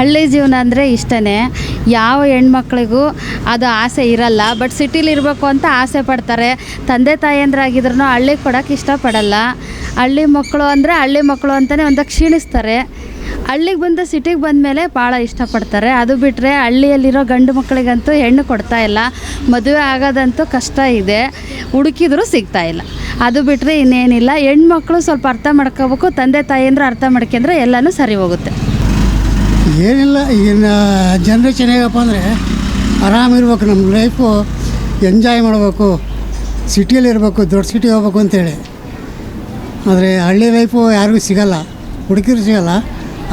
ಹಳ್ಳಿ ಜೀವನ ಅಂದರೆ ಇಷ್ಟನೇ. ಯಾವ ಹೆಣ್ಮಕ್ಳಿಗೂ ಅದು ಆಸೆ ಇರಲ್ಲ. ಬಟ್ ಸಿಟಿಲಿ ಇರಬೇಕು ಅಂತ ಆಸೆ ಪಡ್ತಾರೆ. ತಂದೆ ತಾಯಂದ್ರಾಗಿದ್ರು ಹಳ್ಳಿಗೆ ಕೊಡೋಕ್ಕೆ ಇಷ್ಟಪಡಲ್ಲ. ಹಳ್ಳಿ ಮಕ್ಕಳು ಅಂದರೆ ಹಳ್ಳಿ ಮಕ್ಕಳು ಅಂತಲೇ ಒಂದು ಕ್ಷೀಣಿಸ್ತಾರೆ. ಹಳ್ಳಿಗೆ ಬಂದು ಸಿಟಿಗೆ ಬಂದಮೇಲೆ ಭಾಳ ಇಷ್ಟಪಡ್ತಾರೆ. ಅದು ಬಿಟ್ಟರೆ ಹಳ್ಳಿಯಲ್ಲಿರೋ ಗಂಡು ಮಕ್ಕಳಿಗಂತೂ ಹೆಣ್ಣು ಕೊಡ್ತಾ ಇಲ್ಲ. ಮದುವೆ ಆಗೋದಂತೂ ಕಷ್ಟ ಇದೆ. ಹುಡುಕಿದ್ರೂ ಸಿಗ್ತಾ ಇಲ್ಲ. ಅದು ಬಿಟ್ಟರೆ ಇನ್ನೇನಿಲ್ಲ. ಹೆಣ್ಮಕ್ಳು ಸ್ವಲ್ಪ ಅರ್ಥ ಮಾಡ್ಕೋಬೇಕು. ತಂದೆ ತಾಯಿಯಂದ್ರೆ ಅರ್ಥ ಮಾಡ್ಕೊಂಡ್ರೆ ಎಲ್ಲನೂ ಸರಿ ಹೋಗುತ್ತೆ. ಏನಿಲ್ಲ, ಈಗಿನ ಜನ್ರೇಷನ್ ಹೇಗಪ್ಪ ಅಂದರೆ ಆರಾಮಿರ್ಬೇಕು ನಮ್ಮ ಲೈಫು ಎಂಜಾಯ್ ಮಾಡಬೇಕು ಸಿಟಿಯಲ್ಲಿ ಇರಬೇಕು, ದೊಡ್ಡ ಸಿಟಿ ಹೋಗ್ಬೇಕು ಅಂತೇಳಿ. ಆದರೆ ಹಳ್ಳಿ ಲೈಫು ಯಾರಿಗೂ ಸಿಗಲ್ಲ, ಹುಡುಗಿರು ಸಿಗಲ್ಲ.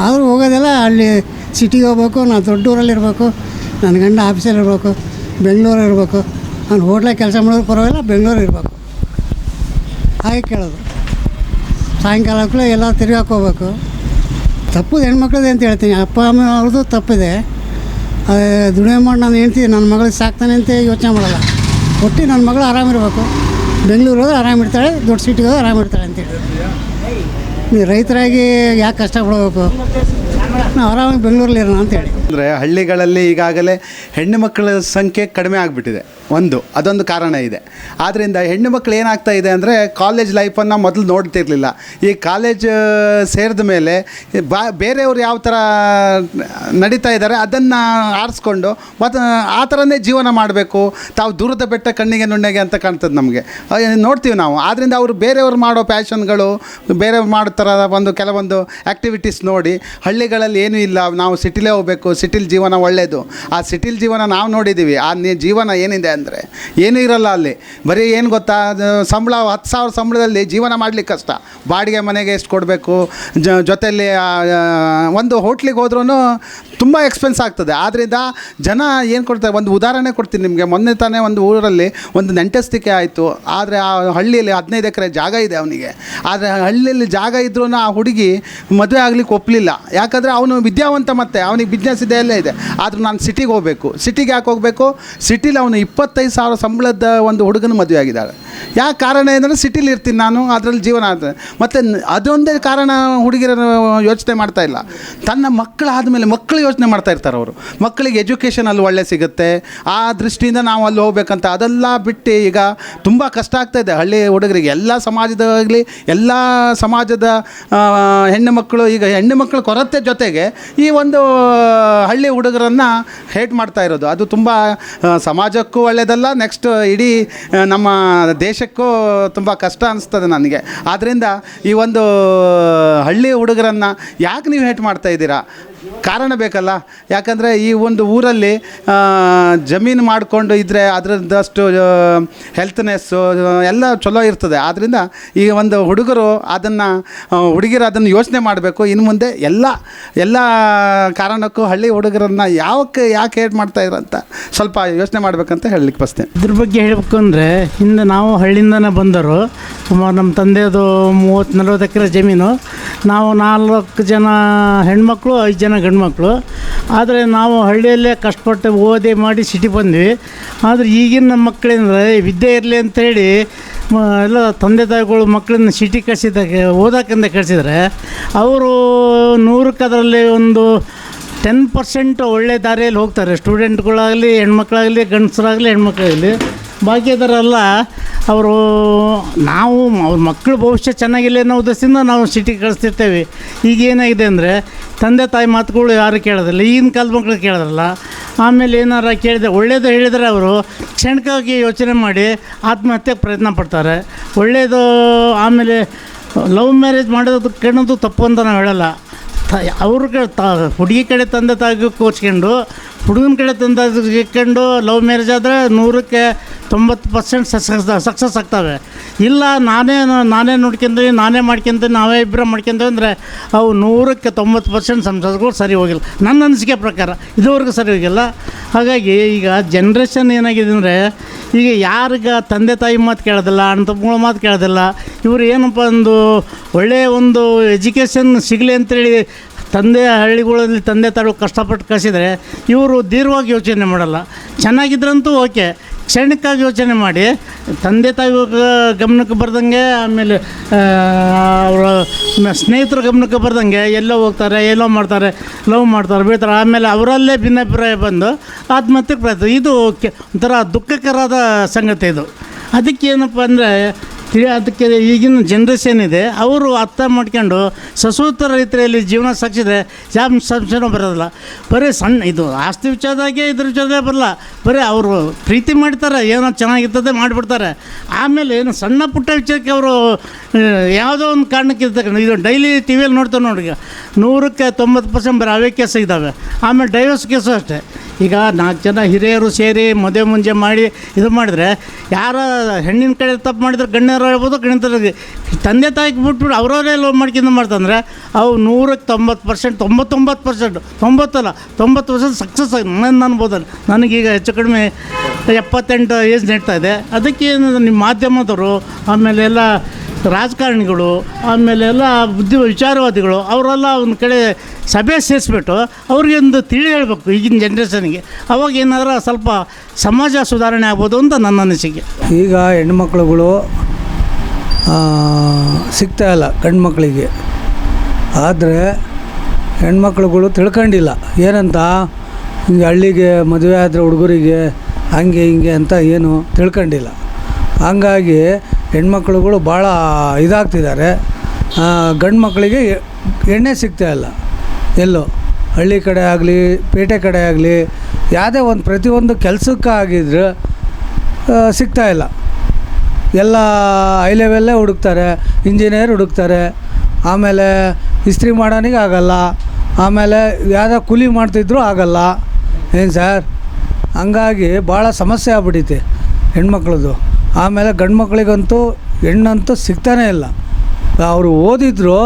ಆದರೂ ಹೋಗೋದೆಲ್ಲ ಹಳ್ಳಿ ಸಿಟಿಗೆ ಹೋಗ್ಬೇಕು, ನಾನು ದೊಡ್ಡ ಊರಲ್ಲಿ ಇರಬೇಕು ನನ್ನ ಗಂಡ ಆಫೀಸಲ್ಲಿ ಇರಬೇಕು ಬೆಂಗಳೂರು ಇರಬೇಕು. ನಾನು ಹೋಟ್ಲಾಗ ಕೆಲಸ ಮಾಡೋದು ಪರವಾಗಿಲ್ಲ ಬೆಂಗಳೂರು ಇರಬೇಕು. ಹಾಗೆ ಕೇಳೋದು. ಸಾಯಂಕಾಲ ಎಲ್ಲ ತಿರ್ಗಾಕ್ ಹೋಗ್ಬೇಕು. ತಪ್ಪು ಹೆಣ್ಮಕ್ಳದೇ ಅಂತ ಹೇಳ್ತೀನಿ. ಅಪ್ಪ, ಅಮ್ಮ, ಅವ್ರದ್ದು ತಪ್ಪಿದೆ. ದುಡಿಮೆ ಮಾಡಿ ನಾನು ಹೇಳ್ತೀನಿ, ನನ್ನ ಮಗಳಿಗೆ ಸಾಕ್ತಾನೆ ಅಂತ ಯೋಚನೆ ಮಾಡಲ್ಲ. ಒಟ್ಟು ನನ್ನ ಮಗಳು ಆರಾಮಿರಬೇಕು ಬೆಂಗಳೂರು ಹೋದ್ರೆ ಆರಾಮಿರ್ತಾಳೆ ದೊಡ್ಡ ಸಿಟಿಗೆ ಹೋದ್ರೆ ಆರಾಮಿರ್ತಾಳೆ ಅಂತೇಳಿ ನೀವು ರೈತರಾಗಿ ಯಾಕೆ ಕಷ್ಟಪಡಬೇಕು? ನಾವು ಆರಾಮಾಗಿ ಬೆಂಗಳೂರಲ್ಲಿ ಇರೋಣ ಅಂತೇಳಿ ಅಂದರೆ ಹಳ್ಳಿಗಳಲ್ಲಿ ಈಗಾಗಲೇ ಹೆಣ್ಣು ಮಕ್ಕಳ ಸಂಖ್ಯೆ ಕಡಿಮೆ ಆಗಿಬಿಟ್ಟಿದೆ. ಒಂದು, ಅದೊಂದು ಕಾರಣ ಇದೆ. ಆದ್ದರಿಂದ ಹೆಣ್ಣು ಮಕ್ಕಳು ಏನಾಗ್ತಾ ಇದೆ ಅಂದರೆ ಕಾಲೇಜ್ ಲೈಫನ್ನು ಮೊದಲು ನೋಡ್ತಿರ್ಲಿಲ್ಲ. ಈ ಕಾಲೇಜ್ ಸೇರಿದ ಮೇಲೆ ಬಾ, ಬೇರೆಯವ್ರು ಯಾವ ಥರ ನಡೀತಾ ಇದ್ದಾರೆ ಅದನ್ನು ಆರಿಸ್ಕೊಂಡು ಮತ್ತು ಆ ಥರನೇ ಜೀವನ ಮಾಡಬೇಕು. ತಾವು ದೂರದ ಬೆಟ್ಟ ಕಣ್ಣಿಗೆ ನುಣ್ಣಗೆ ಅಂತ ಕಾಣ್ತದೆ ನಮಗೆ. ನೋಡ್ತೀವಿ ನಾವು. ಆದ್ದರಿಂದ ಅವರು ಬೇರೆಯವ್ರು ಮಾಡೋ ಪ್ಯಾಷನ್ಗಳು ಬೇರೆಯವ್ರು ಮಾಡೋ ಥರ ಒಂದು ಕೆಲವೊಂದು ಆ್ಯಕ್ಟಿವಿಟೀಸ್ ನೋಡಿ, ಹಳ್ಳಿಗಳಲ್ಲಿ ಏನೂ ಇಲ್ಲ. ನಾವು ಸಿಟಿಲೇ ಹೋಗಬೇಕು. ಸಿಟಿಲಿ ಜೀವನ ಒಳ್ಳೆಯದು ಆ ಸಿಟಿಲಿ ಜೀವನ ನಾವು ನೋಡಿದ್ದೀವಿ ಆ ಜೀವನ ಏನಿದೆ ಅಂದರೆ? ಏನೂ ಇರಲ್ಲ ಅಲ್ಲಿ. ಬರೀ ಏನು ಗೊತ್ತಾ? ಸಂಬಳ, ಹತ್ತು ಸಾವಿರ ಸಂಬಳದಲ್ಲಿ ಜೀವನ ಮಾಡಲಿಕ್ಕೆ ಕಷ್ಟ. ಬಾಡಿಗೆ ಮನೆಗೆ ಎಷ್ಟು ಕೊಡಬೇಕು? ಜೊತೆಯಲ್ಲಿ ಒಂದು ಹೋಟ್ಲಿಗೆ ಹೋದ್ರೂ ತುಂಬ ಎಕ್ಸ್ಪೆನ್ಸ್ ಆಗ್ತದೆ. ಆದ್ದರಿಂದ ಜನ ಏನು ಕೊಡ್ತಾರೆ? ಒಂದು ಉದಾಹರಣೆ ಕೊಡ್ತೀನಿ ನಿಮಗೆ. ಮೊನ್ನೆ ತಾನೇ ಒಂದು ಊರಲ್ಲಿ ಒಂದು ನೆಂಟಸ್ತಿಕೆ ಆಯಿತು. ಆದರೆ ಆ ಹಳ್ಳಿಯಲ್ಲಿ ಹದಿನೈದು ಎಕರೆ ಜಾಗ ಇದೆ ಅವನಿಗೆ. ಆದರೆ ಹಳ್ಳಿಯಲ್ಲಿ ಜಾಗ ಇದ್ರೂ ಆ ಹುಡುಗಿ ಮದುವೆ ಆಗ್ಲಿಕ್ಕೆ ಒಪ್ಪಲಿಲ್ಲ ಯಾಕಂದರೆ ಅವನು ವಿದ್ಯಾವಂತ ಮತ್ತೆ. ಅವನಿಗೆ ಬಿಸ್ನೆಸ್ ಇದೆ, ಎಲ್ಲ ಇದೆ. ಆದರೂ ನಾನು ಸಿಟಿಗೆ ಹೋಗಬೇಕು. ಸಿಟಿಗೆ ಯಾಕೆ ಹೋಗಬೇಕು? ಸಿಟಿಲಿ ಅವನು ಇಪ್ಪತ್ತೈದು ಸಾವಿರ ಸಂಬಳದ ಒಂದು ಹುಡುಗನ ಮದುವೆ ಆಗಿದ್ದಾಳೆ. ಯಾಕೆ ಕಾರಣ ಏನಂದರೆ ಸಿಟಿಲಿ ಇರ್ತೀನಿ ನಾನು, ಅದರಲ್ಲಿ ಜೀವನ ಆಗ್ತದೆ. ಮತ್ತು ಅದೊಂದೇ ಕಾರಣ ಹುಡುಗಿರ ಯೋಚನೆ ಮಾಡ್ತಾ ಇಲ್ಲ. ತನ್ನ ಮಕ್ಕಳಾದಮೇಲೆ ಮಕ್ಕಳು ಯೋಚನೆ ಮಾಡ್ತಾ ಇರ್ತಾರೆ ಅವರು. ಮಕ್ಕಳಿಗೆ ಎಜುಕೇಷನ್ ಅಲ್ಲಿ ಒಳ್ಳೆ ಸಿಗುತ್ತೆ. ಆ ದೃಷ್ಟಿಯಿಂದ ನಾವು ಅಲ್ಲಿ ಹೋಗ್ಬೇಕಂತ ಅದೆಲ್ಲ ಬಿಟ್ಟು ಈಗ ತುಂಬ ಕಷ್ಟ ಆಗ್ತಾ ಇದೆ. ಹಳ್ಳಿ ಹುಡುಗರಿಗೆ ಎಲ್ಲ ಸಮಾಜದಾಗಲಿ, ಎಲ್ಲ ಸಮಾಜದ ಹೆಣ್ಣು ಮಕ್ಕಳು, ಈಗ ಹೆಣ್ಣು ಮಕ್ಕಳ ಕೊರತೆ ಜೊತೆಗೆ ಈ ಒಂದು ಹಳ್ಳಿ ಹುಡುಗರನ್ನು ಹೇಟ್ ಮಾಡ್ತಾ ಇರೋದು. ಅದು ತುಂಬ ಸಮಾಜಕ್ಕೂ ಸಮಾಜಕ್ಕೂ ಒಳ್ಳೆಯದಲ್ಲ ನೆಕ್ಸ್ಟ್ ಇಡೀ ನಮ್ಮ ದೇಶಕ್ಕೂ ತುಂಬ ಕಷ್ಟ ಅನಿಸ್ತದೆ ನನಗೆ. ಆದ್ದರಿಂದ ಈ ಒಂದು ಹಳ್ಳಿ ಹುಡುಗರನ್ನು ಯಾಕೆ ನೀವು ಹೇಟ್ ಮಾಡ್ತಾ ಇದ್ದೀರಾ? ಕಾರಣ ಬೇಕಲ್ಲ? ಯಾಕಂದರೆ ಈ ಒಂದು ಊರಲ್ಲಿ ಜಮೀನು ಮಾಡಿಕೊಂಡು ಇದ್ದರೆ ಅದರದ್ದಷ್ಟು ಹೆಲ್ತ್ನೆಸ್ಸು ಎಲ್ಲ ಚಲೋ ಇರ್ತದೆ. ಆದ್ದರಿಂದ ಈ ಒಂದು ಹುಡುಗರು ಅದನ್ನು ಹುಡುಗಿರು ಅದನ್ನು ಯೋಚನೆ ಮಾಡಬೇಕು. ಇನ್ನು ಮುಂದೆ ಎಲ್ಲ ಎಲ್ಲ ಕಾರಣಕ್ಕೂ ಹಳ್ಳಿ ಹುಡುಗರನ್ನು ಯಾವಕ್ಕೆ ಯಾಕೆ ಏಟ್ ಮಾಡ್ತಾ ಅಂತ ಸ್ವಲ್ಪ ಯೋಚನೆ ಮಾಡಬೇಕಂತ ಹೇಳಲಿಕ್ಕೆ ಬಸ್ತೇನೆ ಇದ್ರ ಬಗ್ಗೆ ಹೇಳಬೇಕು ಅಂದರೆ, ಹಿಂದೆ ನಾವು ಹಳ್ಳಿಯಿಂದನೇ ಬಂದರು. ಸುಮಾರು ನಮ್ಮ ತಂದೆಯದು ಮೂವತ್ತು ನಲ್ವತ್ತು ಎಕರೆ ಜಮೀನು. ನಾವು ನಾಲ್ಕು ಜನ ಹೆಣ್ಮಕ್ಳು, ಐದು ಜನ ಗಂಡ್ಮಕ್ಳು. ಆದರೆ ನಾವು ಹಳ್ಳಿಯಲ್ಲೇ ಕಷ್ಟಪಟ್ಟು ಓದಿ ಮಾಡಿ ಸಿಟಿ ಬಂದ್ವಿ. ಆದರೆ ಈಗಿನ ಮಕ್ಕಳೇಂದರೆ ವಿದ್ಯೆ ಇರಲಿ ಅಂತೇಳಿ ಎಲ್ಲ ತಂದೆ ತಾಯಿಗಳು ಮಕ್ಕಳನ್ನ ಸಿಟಿ ಕಳಿಸಿದಾಗ ಓದೋಕ್ಕಂತ ಕಳಿಸಿದರೆ, ಅವರು ನೂರಕ್ಕೆ ಅದರಲ್ಲಿ ಒಂದು ಟೆನ್ ಪರ್ಸೆಂಟ್ ಒಳ್ಳೆ ದಾರಿಯಲ್ಲಿ ಹೋಗ್ತಾರೆ. ಸ್ಟೂಡೆಂಟ್ಗಳಾಗಲಿ ಹೆಣ್ಮಕ್ಳಾಗಲಿ, ಗಂಡಸರಾಗಲಿ, ಹೆಣ್ಮಕ್ಳಾಗಲಿ. ಬಾಕಿ ಅದರೆಲ್ಲ ಅವರು ನಾವು ಅವ್ರ ಮಕ್ಕಳು ಭವಿಷ್ಯ ಚೆನ್ನಾಗಿಲ್ಲ ಅನ್ನೋ ಉದ್ದೇಶದಿಂದ ನಾವು ಸಿಟಿಗೆ ಕಳಿಸ್ತಿರ್ತೇವೆ. ಈಗ ಏನಾಗಿದೆ ಅಂದರೆ, ತಂದೆ ತಾಯಿ ಮಾತುಗಳು ಯಾರು ಕೇಳೋದಿಲ್ಲ, ಈಗಿನ ಕಾಲದ ಮಕ್ಕಳು ಕೇಳೋದಿಲ್ಲ. ಆಮೇಲೆ ಏನಾರ ಕೇಳಿದೆ ಒಳ್ಳೇದು ಹೇಳಿದರೆ ಅವರು ಕ್ಷಣಿಕವಾಗಿ ಯೋಚನೆ ಮಾಡಿ ಆತ್ಮಹತ್ಯೆಗೆ ಪ್ರಯತ್ನ ಪಡ್ತಾರೆ. ಒಳ್ಳೆಯದು ಆಮೇಲೆ ಲವ್ ಮ್ಯಾರೇಜ್ ಮಾಡೋದು ಕೇಳೋದು ತಪ್ಪು ಅಂತ ನಾವು ಹೇಳಲ್ಲ. ತ ಅವ್ರಿಗೆ ತ, ಹುಡುಗಿ ಕಡೆ ತಂದೆ ತಾಯಿಗೆ ಕೋಚ್ಕೊಂಡು ಹುಡುಗನ ಕಡೆ ತಂದು ಇಟ್ಕೊಂಡು ಲವ್ ಮ್ಯಾರೇಜ್ ಆದರೆ ನೂರಕ್ಕೆ ತೊಂಬತ್ತು ಪರ್ಸೆಂಟ್ ಸಕ್ಸಸ್ ಸಕ್ಸಸ್ ಆಗ್ತವೆ. ಇಲ್ಲ, ನಾನೇ ನಾನೇ ನೋಡ್ಕೊಂತೀನಿ, ನಾನೇ ಮಾಡ್ಕೊಂತೀನಿ, ನಾವೇ ಇಬ್ಬರ ಮಾಡ್ಕೊಂತೀವಿ ಅಂದರೆ ಅವು ನೂರಕ್ಕೆ ತೊಂಬತ್ತು ಪರ್ಸೆಂಟ್ ಸಂಸಾರಗಳು ಸರಿ ಹೋಗಿಲ್ಲ. ನನ್ನ ಅನಿಸಿಕೆ ಪ್ರಕಾರ ಇದುವರೆಗೂ ಸರಿ ಹೋಗಿಲ್ಲ. ಹಾಗಾಗಿ ಈಗ ಜನ್ರೇಷನ್ ಏನಾಗಿದೆ ಅಂದರೆ ಈಗ ಯಾರಿಗ ತಂದೆ ತಾಯಿ ಮಾತು ಕೇಳೋದಿಲ್ಲ, ಅಣ್ಣ ಮಾತು ಕೇಳೋದಿಲ್ಲ, ಇವರು ಏನಪ್ಪ ಒಂದು ಒಳ್ಳೆಯ ಒಂದು ಎಜುಕೇಷನ್ ಸಿಗಲಿ ಅಂತೇಳಿ ತಂದೆ ಹಳ್ಳಿಗಳಲ್ಲಿ ತಂದೆ ತಾಯಿಗಳು ಕಷ್ಟಪಟ್ಟು ಕಳಿಸಿದರೆ ಇವರು ದೀರ್ಘವಾಗಿ ಯೋಚನೆ ಮಾಡಲ್ಲ. ಚೆನ್ನಾಗಿದ್ರಂತೂ ಓಕೆ. ಕ್ಷಣಿಕವಾಗಿ ಯೋಚನೆ ಮಾಡಿ. ತಂದೆ ತಾಯಿ ಗಮನಕ್ಕೆ ಬರ್ದಂಗೆ ಆಮೇಲೆ ಅವರ ಸ್ನೇಹಿತರ ಗಮನಕ್ಕೆ ಬರ್ದಂಗೆ ಎಲ್ಲೋ ಹೋಗ್ತಾರೆ, ಎಲ್ಲೋ ಮಾಡ್ತಾರೆ, ಲವ್ ಮಾಡ್ತಾರೆ, ಬೀಳ್ತಾರೆ. ಆಮೇಲೆ ಅವರಲ್ಲೇ ಭಿನ್ನಾಭಿಪ್ರಾಯ ಬಂದು ಆತ್ಮಹತ್ಯೆ ಪ್ರಯತ್ನ. ಇದು ಒಂಥರ ದುಃಖಕರಾದ ಸಂಗತಿ ಇದು. ಅದಕ್ಕೆ ಏನಪ್ಪ ಅಂದರೆ ತಿಳಿ ಅದಕ್ಕೆ ಈಗಿನ ಜನ್ರೇಷನ್ ಇದೆ, ಅವರು ಅರ್ಥ ಮಾಡ್ಕೊಂಡು ಸಸೂತ್ರ ರೀತಿಯಲ್ಲಿ ಜೀವನ ಸಾಗಿಸಿದ್ರೆ ಯಾವ ಸಂಶಯನೂ ಬರೋದಿಲ್ಲ. ಬರೀ ಸಣ್ಣ ಇದು ಆಸ್ತಿ ವಿಚಾರದಾಗೆ ಇದ್ರ ವಿಚಾರದಾಗ ಬರಲ್ಲ. ಬರೀ ಅವರು ಪ್ರೀತಿ ಮಾಡ್ತಾರೆ ಏನೋ ಚೆನ್ನಾಗಿರ್ತದೆ ಮಾಡಿಬಿಡ್ತಾರೆ. ಆಮೇಲೆ ಏನು ಸಣ್ಣ ಪುಟ್ಟ ವಿಚಾರಕ್ಕೆ ಅವರು ಯಾವುದೋ ಒಂದು ಕಾರಣಕ್ಕೆ ಇರ್ತಕ್ಕಂಥ ಇದು ಡೈಲಿ ಟಿ ವಿಯಲ್ಲಿ ನೋಡ್ತಾರೆ ನೋಡಿ ನೂರಕ್ಕೆ ತೊಂಬತ್ತು ಪರ್ಸೆಂಟ್ ಬರೀ ಅವೇ ಕೇಸ್ ಇದ್ದಾವೆ. ಆಮೇಲೆ ಡೈವರ್ಸ್ ಕೇಸು ಅಷ್ಟೇ. ಈಗ ನಾಲ್ಕು ಜನ ಹಿರಿಯರು ಸೇರಿ ಮದುವೆ ಮುಂಜೆ ಮಾಡಿ ಇದು ಮಾಡಿದ್ರೆ ಯಾರ ಹೆಣ್ಣಿನ ಕಡೆ ತಪ್ಪು ಮಾಡಿದ್ರೆ ಗಣ್ಯರು ಹೇಳ್ಬೋದು ಗಣಿತರಿಗೆ ತಂದೆ ತಾಯಿಗೆ ಬಿಟ್ಬಿಟ್ಟು ಅವರವರೇ ಲೋನ್ ಮಾಡ್ಕೊಂಡು ಮಾಡ್ತಂದ್ರೆ ಅವು ನೂರಕ್ಕೆ ತೊಂಬತ್ತು ಪರ್ಸೆಂಟ್ ತೊಂಬತ್ತೊಂಬತ್ತು ಪರ್ಸೆಂಟ್ ತೊಂಬತ್ತಲ್ಲ ತೊಂಬತ್ತು ಪರ್ಸೆಂಟ್ ಸಕ್ಸಸ್ ಆಗಿ ನನ್ನ ಅನ್ಬೋದಲ್ಲ ನನಗೀಗ ಹೆಚ್ಚು ಕಡಿಮೆ ಎಪ್ಪತ್ತೆಂಟು ಏಜ್ ನೆಡ್ತಾ ಇದೆ. ಅದಕ್ಕೆ ನಿಮ್ಮ ಮಾಧ್ಯಮದವರು ಆಮೇಲೆ ಎಲ್ಲ ರಾಜಕಾರಣಿಗಳು ಆಮೇಲೆ ಎಲ್ಲ ಬುದ್ಧಿ ವಿಚಾರವಾದಿಗಳು, ಅವರೆಲ್ಲ ಒಂದು ಕಡೆ ಸಭೆ ಸೇರಿಸ್ಬಿಟ್ಟು ಅವ್ರಿಗೆ ಒಂದು ತಿಳಿ ಹೇಳಬೇಕು ಈಗಿನ ಜನ್ರೇಷನ್ಗೆ ಅವಾಗ ಏನಾದರೂ ಸ್ವಲ್ಪ ಸಮಾಜ ಸುಧಾರಣೆ ಆಗ್ಬೋದು ಅಂತ ನನ್ನ ಅನಿಸಿಕೆ. ಈಗ ಹೆಣ್ಮಕ್ಳುಗಳು ಸಿಗ್ತಾ ಇಲ್ಲ ಗಂಡು ಮಕ್ಕಳಿಗೆ ಆದರೆ ಹೆಣ್ಮಕ್ಳುಗಳು ತಿಳ್ಕೊಂಡಿಲ್ಲ. ಏನಂತ? ಹಿಂಗೆ ಹಳ್ಳಿಗೆ ಮದುವೆ ಆದರೆ ಹುಡುಗರಿಗೆ ಹಂಗೆ ಹಿಂಗೆ ಅಂತ ಏನು ತಿಳ್ಕೊಂಡಿಲ್ಲ. ಹಂಗಾಗಿ ಹೆಣ್ಮಕ್ಳುಗಳು ಭಾಳ ಇದಾಗ್ತಿದ್ದಾರೆ. ಗಂಡು ಮಕ್ಕಳಿಗೆ ಎಣ್ಣೆ ಸಿಗ್ತಾ ಇಲ್ಲ. ಎಲ್ಲೋ ಹಳ್ಳಿ ಕಡೆ ಆಗಲಿ, ಪೇಟೆ ಕಡೆ ಆಗಲಿ, ಯಾವುದೇ ಒಂದು ಪ್ರತಿಯೊಂದು ಕೆಲಸಕ್ಕಾಗಿದ್ರೆ ಸಿಗ್ತಾ ಇಲ್ಲ. ಎಲ್ಲ ಹೈ ಲೆವೆಲ್ಲೇ ಹುಡುಕ್ತಾರೆ, ಇಂಜಿನಿಯರ್ ಹುಡುಕ್ತಾರೆ. ಆಮೇಲೆ ಇಸ್ತ್ರಿ ಮಾಡೋನಿಗೆ ಆಗಲ್ಲ. ಆಮೇಲೆ ಯಾವುದೋ ಕೂಲಿ ಮಾಡ್ತಿದ್ರು ಆಗಲ್ಲ. ಏನು ಸರ್? ಹಂಗಾಗಿ ಭಾಳ ಸಮಸ್ಯೆ ಆಗ್ಬಿಟ್ಟೈತೆ ಹೆಣ್ಮಕ್ಳದ್ದು. ಆಮೇಲೆ ಗಂಡು ಮಕ್ಕಳಿಗಂತೂ ಹೆಣ್ಣಂತೂ ಸಿಗ್ತಾನೆ ಇಲ್ಲ. ಅವರು ಓದಿದ್ರು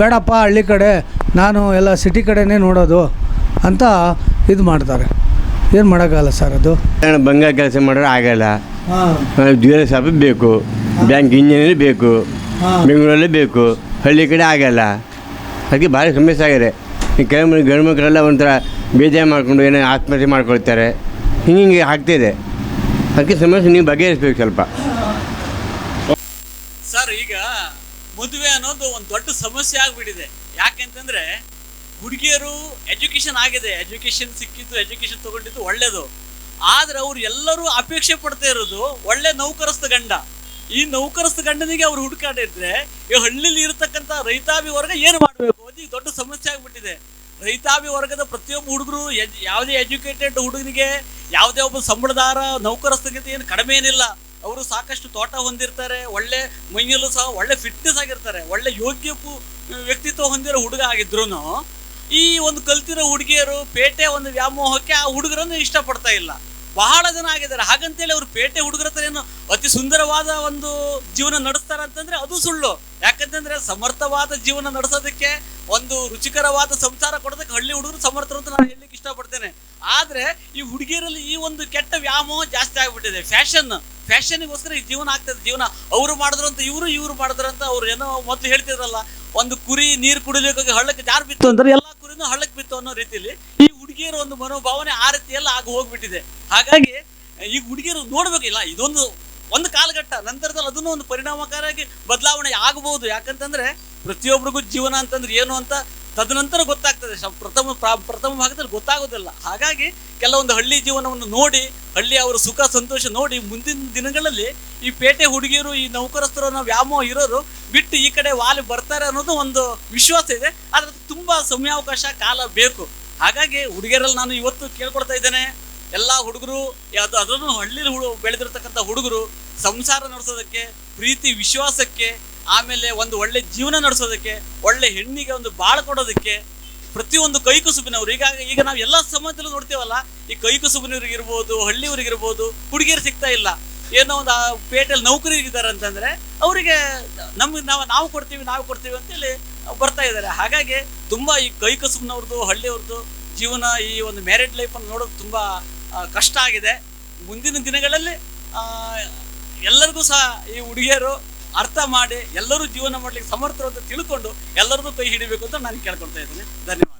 ಬೇಡಪ್ಪ ಹಳ್ಳಿ ಕಡೆ ನಾನು ಎಲ್ಲ ಸಿಟಿ ಕಡೆನೇ ನೋಡೋದು ಅಂತ ಇದು ಮಾಡ್ತಾರೆ. ಏನು ಮಾಡೋಕ್ಕಲ್ಲ ಸರ್ ಅದು? ಬಂಗ ಬಂಗಾರ ಕೆಲಸ ಮಾಡೋರು ಆಗಲ್ಲ. ಜ್ಯುವೆಲ್ ಶಾಪ್ ಬೇಕು ಬ್ಯಾಂಕ್ ಇಂಜಿನಿಯರ್ ಬೇಕು. ಬೆಂಗಳೂರಲ್ಲೇ ಬೇಕು ಹಳ್ಳಿ ಕಡೆ ಆಗಲ್ಲ. ಅದಕ್ಕೆ ಭಾರಿ ಸಮಸ್ಯೆ ಆಗಿದೆ. ಈ ಕೆಲವು ಗಂಡು ಮಕ್ಕಳೆಲ್ಲ ಒಂಥರ ಬೇಜಾರು ಮಾಡಿಕೊಂಡು ಏನೋ ಆತ್ಮಹತ್ಯೆ ಮಾಡ್ಕೊಳ್ತಾರೆ. ಹಿಂಗೆ ಹಿಂಗೆ ಆಗ್ತಿದೆ. ಅದಕ್ಕೆ ಸಮಸ್ಯೆ ನೀವು ಬಗೆಹರಿಸ್ಬೇಕು ಸ್ವಲ್ಪ. ಸರ್, ಈಗ ಮದುವೆ ಅನ್ನೋದು ಒಂದು ದೊಡ್ಡ ಸಮಸ್ಯೆ ಆಗ್ಬಿಟ್ಟಿದೆ. ಯಾಕೆಂತಂದ್ರೆ ಹುಡುಗಿಯರು ಎಜುಕೇಶನ್ ಆಗಿದೆ. ಎಜುಕೇಶನ್ ಸಿಕ್ಕಿದ್ದು ಎಜುಕೇಶನ್ ತಗೊಂಡಿದ್ದು ಒಳ್ಳೇದು. ಆದ್ರೆ ಅವ್ರು ಎಲ್ಲರೂ ಅಪೇಕ್ಷೆ ಪಡ್ತಾ ಇರೋದು ಒಳ್ಳೆ ನೌಕರಸ್ಥ ಗಂಡ. ಈ ನೌಕರಸ್ಥ ಗಂಡನಿಗೆ ಅವ್ರು ಹುಡುಕಾಡಿದ್ರೆ ಈ ಹಳ್ಳಿಲಿ ಇರತಕ್ಕಂತ ರೈತಾಭಿ ವರ್ಗ ಏನು ಮಾಡಬೇಕು? ಅದು ದೊಡ್ಡ ಸಮಸ್ಯೆ ಆಗ್ಬಿಟ್ಟಿದೆ. ರೈತಾಭಿ ವರ್ಗದ ಪ್ರತಿಯೊಬ್ಬ ಹುಡುಗರು ಯಾವುದೇ ಎಜುಕೇಟೆಡ್ ಹುಡುಗನಿಗೆ ಯಾವುದೇ ಒಬ್ಬ ಸಂಬಳದಾರ ನೌಕರಸ್ಥಗಿಂತ ಏನು ಕಡಿಮೆ ಏನಿಲ್ಲ. ಅವರು ಸಾಕಷ್ಟು ತೋಟ ಹೊಂದಿರ್ತಾರೆ, ಒಳ್ಳೆ ಮೈಯಲ್ಲೂ ಸಹ ಒಳ್ಳೆ ಫಿಟ್ನೆಸ್ ಆಗಿರ್ತಾರೆ, ಒಳ್ಳೆ ಯೋಗ್ಯ ವ್ಯಕ್ತಿತ್ವ ಹೊಂದಿರೋ ಹುಡುಗ ಆಗಿದ್ರು ಈ ಒಂದು ಕಲ್ತಿರೋ ಹುಡುಗಿಯರು ಪೇಟೆ ಒಂದು ವ್ಯಾಮೋಹಕ್ಕೆ ಆ ಹುಡುಗರನ್ನು ಇಷ್ಟಪಡ್ತಾ ಇಲ್ಲ. ಬಹಳ ಜನ ಆಗಿದ್ದಾರೆ. ಹಾಗಂತೇಳಿ ಅವರು ಪೇಟೆ ಹುಡುಗರ ಹತ್ರ ಏನು ಅತಿ ಸುಂದರವಾದ ಒಂದು ಜೀವನ ನಡೆಸ್ತಾರೆ ಅಂತಂದ್ರೆ ಅದು ಸುಳ್ಳು. ಯಾಕಂತಂದ್ರೆ ಸಮರ್ಥವಾದ ಜೀವನ ನಡೆಸೋದಕ್ಕೆ ಒಂದು ರುಚಿಕರವಾದ ಸಂಸಾರ ಕೊಡೋದಕ್ಕೆ ಹಳ್ಳಿ ಹುಡುಗರು ಸಮರ್ಥರು ಅಂತ ನಾನು ಹೇಳಲಿಕ್ಕೆ ಇಷ್ಟಪಡ್ತೇನೆ. ಆದ್ರೆ ಈ ಹುಡುಗಿಯರಲ್ಲಿ ಈ ಒಂದು ಕೆಟ್ಟ ವ್ಯಾಮೋಹ ಜಾಸ್ತಿ ಆಗ್ಬಿಟ್ಟಿದೆ. ಫ್ಯಾಷನ್ ಫ್ಯಾಷನ್ಗೋಸ್ಕರ ಈ ಜೀವನ ಆಗ್ತದೆ ಜೀವನ ಅವರು ಮಾಡಿದ್ರು ಅಂತ ಇವರು ಇವರು ಮಾಡಿದ್ರು ಅಂತ ಅವ್ರು ಏನೋ ಮೊದಲು ಹೇಳ್ತಿದ್ರಲ್ಲ, ಒಂದು ಕುರಿ ನೀರು ಕುಡಿಲಿಕ್ಕೆ ಹಳ್ಳಕ್ಕೆ ಜಾರು ಬಿತ್ತು ಅಂದ್ರೆ ಎಲ್ಲಾ ಕುರಿನೂ ಹಳ್ಳಕ್ಕೆ ಬಿತ್ತು ಅನ್ನೋ ರೀತಿಯಲ್ಲಿ ಈ ಹುಡುಗಿಯರ ಒಂದು ಮನೋಭಾವನೆ ಆ ರೀತಿಯೆಲ್ಲ ಆಗಿ ಹೋಗ್ಬಿಟ್ಟಿದೆ. ಹಾಗಾಗಿ ಈ ಹುಡುಗಿಯರು ನೋಡ್ಬೇಕಿಲ್ಲ ಇದೊಂದು, ಒಂದು ಕಾಲಘಟ್ಟ, ನಂತರದಲ್ಲಿ ಅದನ್ನು ಒಂದು ಪರಿಣಾಮಕಾರಿಯಾಗಿ ಬದಲಾವಣೆ ಆಗಬಹುದು ಯಾಕಂತಂದ್ರೆ ಪ್ರತಿಯೊಬ್ಬರಿಗೂ ಜೀವನ ಅಂತಂದ್ರೆ ಏನು ಅಂತ ತದನಂತರ ಗೊತ್ತಾಗ್ತದೆ. ಪ್ರಥಮ ಪ್ರಾ- ಪ್ರಥಮ ಭಾಗದಲ್ಲಿ ಗೊತ್ತಾಗೋದಿಲ್ಲ. ಹಾಗಾಗಿ ಕೆಲವೊಂದು ಹಳ್ಳಿ ಜೀವನವನ್ನು ನೋಡಿ, ಹಳ್ಳಿ ಅವರ ಸುಖ, ಸಂತೋಷ ನೋಡಿ ಮುಂದಿನ ದಿನಗಳಲ್ಲಿ ಈ ಪೇಟೆ ಹುಡುಗಿಯರು, ಈ ನೌಕರಸ್ಥರು ಅನ್ನೋ ವ್ಯಾಮೋಹ ಇರೋರು ಬಿಟ್ಟು ಈ ಕಡೆ ವಾಲಿ ಬರ್ತಾರೆ ಅನ್ನೋದು ಒಂದು ವಿಶ್ವಾಸ ಇದೆ. ಆದರೆ ತುಂಬ ಸಮಯಾವಕಾಶ, ಕಾಲ ಬೇಕು. ಹಾಗಾಗಿ ಹುಡುಗಿಯರಲ್ಲಿ ನಾನು ಇವತ್ತು ಕೇಳ್ಕೊಳ್ತಾ ಇದ್ದೇನೆ. ಎಲ್ಲ ಹುಡುಗರು, ಅದು ಅದನ್ನು ಹಳ್ಳಿಲಿ ಹುಡು ಬೆಳೆದಿರ್ತಕ್ಕಂಥ ಹುಡುಗರು ಸಂಸಾರ ನಡೆಸೋದಕ್ಕೆ, ಪ್ರೀತಿ, ವಿಶ್ವಾಸಕ್ಕೆ, ಆಮೇಲೆ ಒಂದು ಒಳ್ಳೆ ಜೀವನ ನಡೆಸೋದಕ್ಕೆ, ಒಳ್ಳೆ ಹೆಣ್ಣಿಗೆ ಒಂದು ಬಾಳ ಕೊಡೋದಕ್ಕೆ, ಪ್ರತಿಯೊಂದು ಕೈಕುಸುಬಿನವ್ರು. ಈಗ ಈಗ ನಾವು ಎಲ್ಲ ಸಮಾಜದಲ್ಲೂ ನೋಡ್ತೀವಲ್ಲ, ಈ ಕೈಕುಸುಬಿನವ್ರಿಗಿರ್ಬೋದು ಹಳ್ಳಿಯವ್ರಿಗಿರ್ಬೋದು ಹುಡುಗಿಯರು ಸಿಗ್ತಾ ಇಲ್ಲ. ಏನೋ ಒಂದು ಆ ಪೇಟೆಯಲ್ಲಿ ನೌಕರಿಗಿದ್ದಾರೆ ಅಂತಂದ್ರೆ, ಅವರಿಗೆ ನಮ್ಗೆ ನಾವು ನಾವು ಕೊಡ್ತೀವಿ ನಾವು ಕೊಡ್ತೀವಿ ಅಂತೇಳಿ ಬರ್ತಾ ಇದ್ದಾರೆ. ಹಾಗಾಗಿ ತುಂಬಾ ಈ ಕೈಕಸುಬಿನವ್ರದ್ದು ಹಳ್ಳಿಯವ್ರದ್ದು ಜೀವನ ಈ ಒಂದು ಮ್ಯಾರಿಡ್ ಲೈಫನ್ನು ನೋಡೋದು ತುಂಬಾ ಕಷ್ಟ ಆಗಿದೆ. ಮುಂದಿನ ದಿನಗಳಲ್ಲಿ ಎಲ್ಲರಿಗೂ ಸಹ ಈ ಹುಡುಗಿಯರು ಅರ್ಥ ಮಾಡಿ ಎಲ್ಲರೂ ಜೀವನ ಮಾಡ್ಲಿಕ್ಕೆ ಸಮರ್ಥರು ಅಂತ ತಿಳ್ಕೊಂಡು ಎಲ್ಲರದ್ದು ಕೈ ಹಿಡಿಬೇಕು ಅಂತ ನಾನು ಕೇಳ್ಕೊಳ್ತಾ ಇದ್ದೀನಿ. ಧನ್ಯವಾದ.